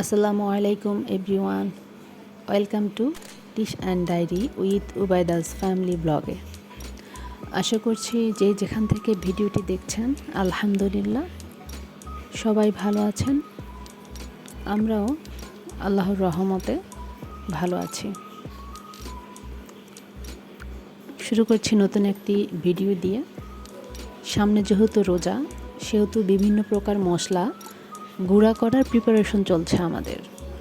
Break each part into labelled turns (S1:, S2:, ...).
S1: আসসালামু আলাইকুম, everyone. Welcome to dish and diary with Ubaida's family ব্লগে। আশা করছি যে যেখান থেকে ভিডিওটি দেখছেন, আলহামদুলিল্লাহ, সবাই ভালো আছেন। আমরাও আল্লাহর রহমতে ভালো আছি। শুরু করছি নতুন একটি ভিডিও দিয়ে। সামনে যেহেতু রোজা, সেহেতু বিভিন্ন প্রকার মশলা গুঁড়া করার প্রিপারেশন চলছে আমাদের।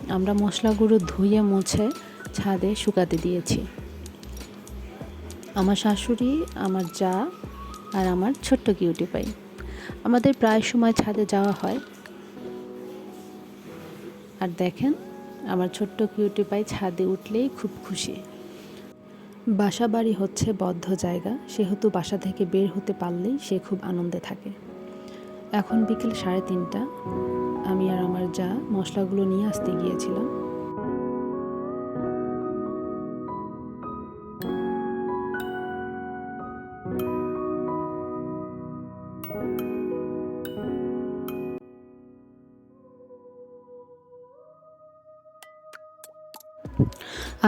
S1: আমরা মশলাগুলো ধুয়ে, মুছে, ছাদে শুকাতে দিয়েছি। আমার শাশুড়ি, আমার যা আর আমার ছোট্ট কিউটি পাই আমাদের প্রায় সময় ছাদে যাওয়া হয়। আর দেখেন, আমার ছোট্ট কিউটি পাই ছাদে উঠলেই খুব খুশি। বাসা বাড়ি হচ্ছে বদ্ধ জায়গা। সেহেতু বাসা থেকে বের হতে পারলেই সে খুব আনন্দে থাকে। এখন বিকেল সাড়ে তিনটা। আমি আর আমার যা মশলাগুলো নিয়ে আসতে গিয়েছিলাম।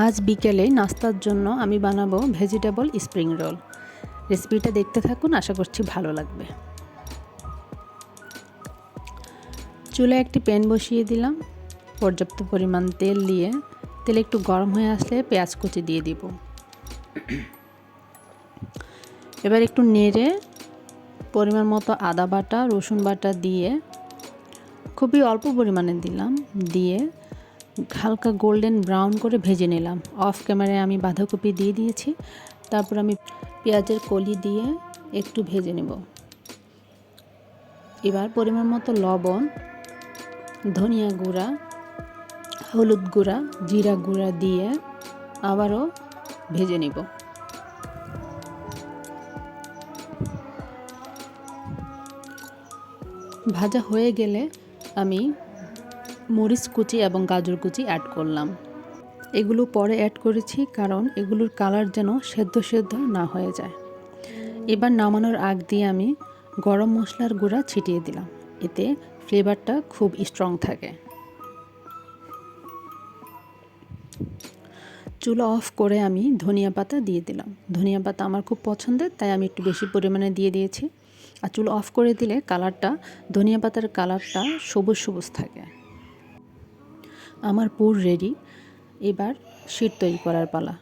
S1: আজ বিকেলে নাস্তার জন্য আমি বানাবো ভেজিটেবল স্প্রিং রোল। রেসিপিটা দেখতে থাকুন, আশা করছি ভালো লাগবে। চুলায় একটি প্যান বসিয়ে দিলাম। পর্যাপ্ত পরিমাণ তেল দিয়ে, তেল একটু গরম হয়ে আসলে পেঁয়াজ কুচি দিয়ে দিব। এবার একটু নেড়ে পরিমাণ মতো আদা বাটা, রসুন বাটা দিয়ে খুবই অল্প পরিমাণে দিলাম। দিয়ে হালকা গোল্ডেন ব্রাউন করে ভেজে নিলাম। অফ ক্যামেরায় আমি বাঁধাকপি দিয়ে দিয়েছি। তারপর আমি পেঁয়াজের কলি দিয়ে একটু ভেজে নেব। এবার পরিমাণ মতো লবণ ধনিয়া গুঁড়া, হলুদ গুঁড়া, জিরা গুঁড়া দিয়ে আবারও ভেজে নিব। ভাজা হয়ে গেলে আমি মরিচ কুচি এবং গাজর কুচি অ্যাড করলাম। এগুলো পরে অ্যাড করেছি কারণ এগুলোর কালার যেন সেদ্ধ সেদ্ধ না হয়ে যায়। এবার নামানোর আগ দিয়ে আমি গরম মশলার গুঁড়া ছিটিয়ে দিলাম। এতে ফ্লেভারটা খুব স্ট্রং থাকে। চুলা অফ করে আমি ধনিয়া পাতা দিয়ে দিলাম। ধনিয়া পাতা আমার খুব পছন্দের, তাই আমি একটু বেশি পরিমাণে দিয়ে দিয়েছি। আর চুলা অফ করে দিলে কালারটা ধনিয়া পাতার কালারটা সবুজ সবুজ থাকে। আমার পুর রেডি এবার শীত তৈরি করার পালা।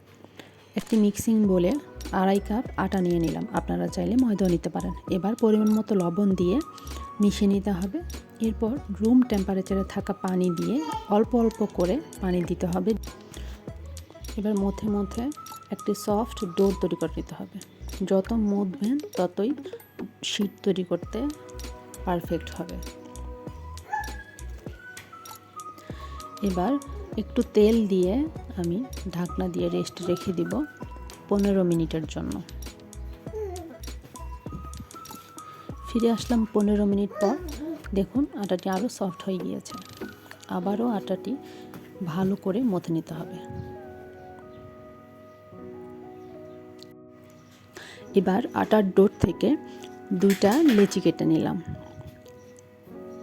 S1: একটি মিক্সিং বলে আড়াই কাপ আটা নিয়ে নিলাম। আপনারা চাইলে ময়দাও নিতে পারেন। এবার পরিমাণ মতো লবণ দিয়ে মিশিয়ে নিতে হবে। এরপর রুম টেম্পারেচারে থাকা পানি দিয়ে অল্প অল্প করে পানি দিতে হবে। এবার মধ্যে মধ্যে একটি সফট ডোর তৈরি করে নিতে হবে। যত মুধবেন ততই শীত তৈরি করতে পারফেক্ট হবে। এবার একটু তেল দিয়ে আমি ঢাকনা দিয়ে রেস্ট রেখে দিব পনেরো মিনিটের জন্য। ফিরে আসলাম পনেরো মিনিট পর। দেখুন, আটাটি আরও সফট হয়ে গিয়েছে। আবারও আটাটি ভালো করে মথে নিতে হবে। এবার আটার ডোর থেকে দুইটা লেচি কেটে নিলাম।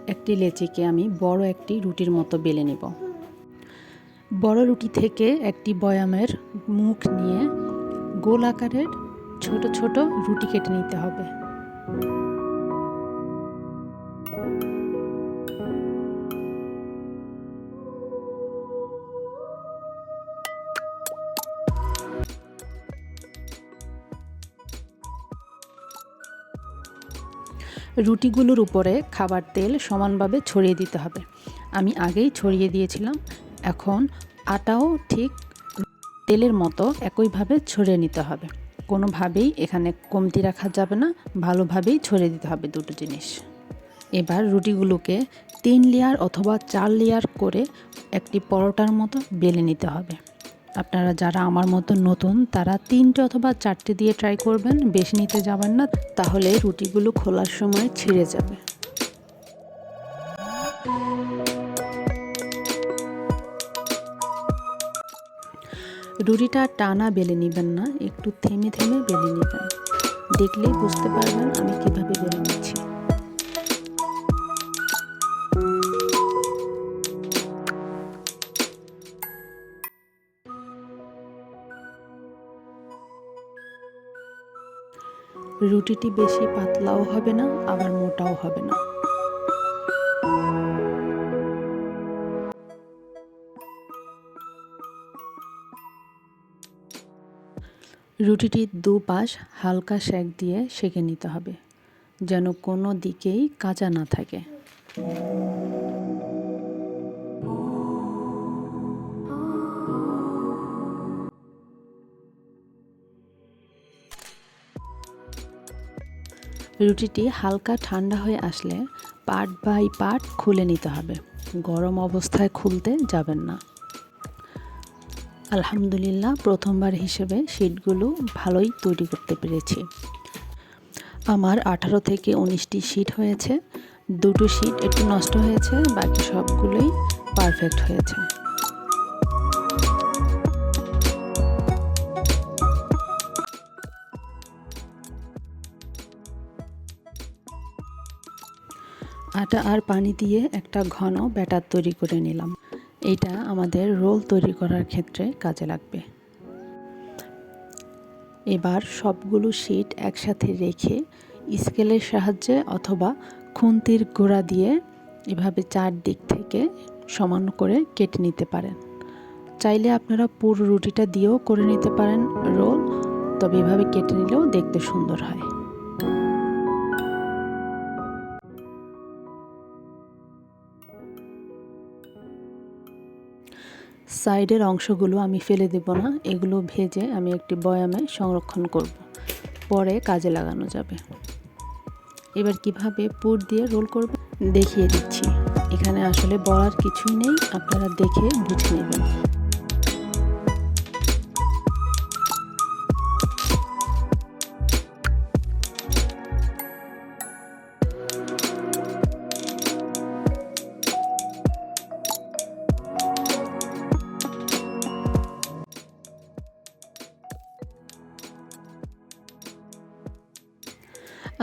S1: একটি লেচিকে আমি বড় একটি রুটির মতো বেলে নেব। বড় রুটি থেকে একটি বয়ামের মুখ নিয়ে গোল আকারের ছোট ছোট রুটি কেটে নিতে হবে। রুটিগুলোর উপরে খাবার তেল সমানভাবে ছড়িয়ে দিতে হবে। আমি আগেই ছড়িয়ে দিয়েছিলাম। এখন আটাও ঠিক তেলের মতো একইভাবে ছড়িয়ে নিতে হবে। কোনোভাবেই এখানে কমতি রাখা যাবে না। ভালোভাবেই ছড়িয়ে দিতে হবে দুটো জিনিস। এবার রুটিগুলোকে তিন লেয়ার অথবা চার লেয়ার করে একটি পরোটার মতো বেলে নিতে হবে। আপনারা যারা আমার মতো নতুন, তারা তিনটে অথবা চারটে দিয়ে ট্রাই করবেন, বেশি নিতে যাবেন না, তাহলে রুটিগুলো খোলার সময় ছিঁড়ে যাবে। রুটিটা টানা বেলে নেবেন না, একটু থেমে থেমে বেলে নেবেন। দেখলেই বুঝতে পারবেন আমি কীভাবে বেলে নিচ্ছি। রুটিটি বেশি পাতলাও হবে না, আবার মোটাও হবে না। রুটিটির দুপাশ হালকা সেঁক দিয়ে সেঁকে নিতে হবে, যেন কোনো দিকেই কাঁচা না থাকে। রুটিটি হালকা ঠান্ডা হয়ে আসলে পার্ট বাই পার্ট খুলে নিতে হবে। গরম অবস্থায় খুলতে যাবেন না। আলহামদুলিল্লাহ, প্রথমবার হিসেবে শিটগুলো ভালোই তৈরি করতে পেরেছি। আমার আঠারো থেকে উনিশটি শিট হয়েছে। দুটো শিট একটু নষ্ট হয়েছে, বাকি সবগুলোই পারফেক্ট হয়েছে। আটা আর পানি দিয়ে একটা ঘন ব্যাটার তৈরি করে নিলাম। এটা আমাদের রোল তৈরি করার ক্ষেত্রে কাজে লাগবে। এবার সবগুলো শিট একসাথে রেখে স্কেলের সাহায্যে অথবা খুন্তির গোড়া দিয়ে এভাবে চারদিক থেকে সমান করে কেটে নিতে পারেন। চাইলে আপনারা পুরো রুটিটা দিয়েও করে নিতে পারেন রোল, তবে এভাবে কেটে নিলেও দেখতে সুন্দর হয়। সাইডের অংশগুলো আমি ফেলে দেব না, এগুলো ভেজে আমি একটি বয়ামে সংরক্ষণ করব, পরে কাজে লাগানো যাবে। এবার কীভাবে পুর দিয়ে রোল করব দেখিয়ে দিচ্ছি। এখানে আসলে বলার কিছুই নেই, আপনারা দেখে বুঝে নেবেন।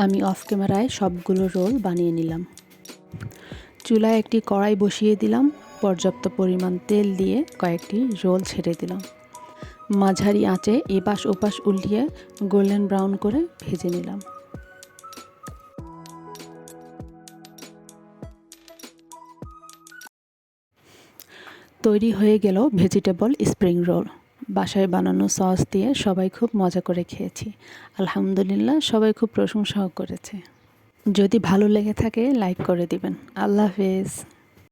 S1: আমি অফ ক্যামেরায় সবগুলো রোল বানিয়ে নিলাম। চুলায় একটি কড়াই বসিয়ে দিলাম, পর্যাপ্ত পরিমাণ তেল দিয়ে কয়েকটি রোল ছেড়ে দিলাম। মাঝারি আঁচে এপাশ ওপাশ উল্টিয়ে গোল্ডেন ব্রাউন করে ভেজে নিলাম। তৈরি হয়ে গেল ভেজিটেবল স্প্রিং রোল বাসায় বানানো সস দিয়ে সবাই খুব মজা করে খেয়েছি। আলহামদুলিল্লাহ সবাই খুব প্রশংসাও করেছে। যদি ভালো লেগে থাকে লাইক করে দিবেন। আল্লাহ হাফেজ।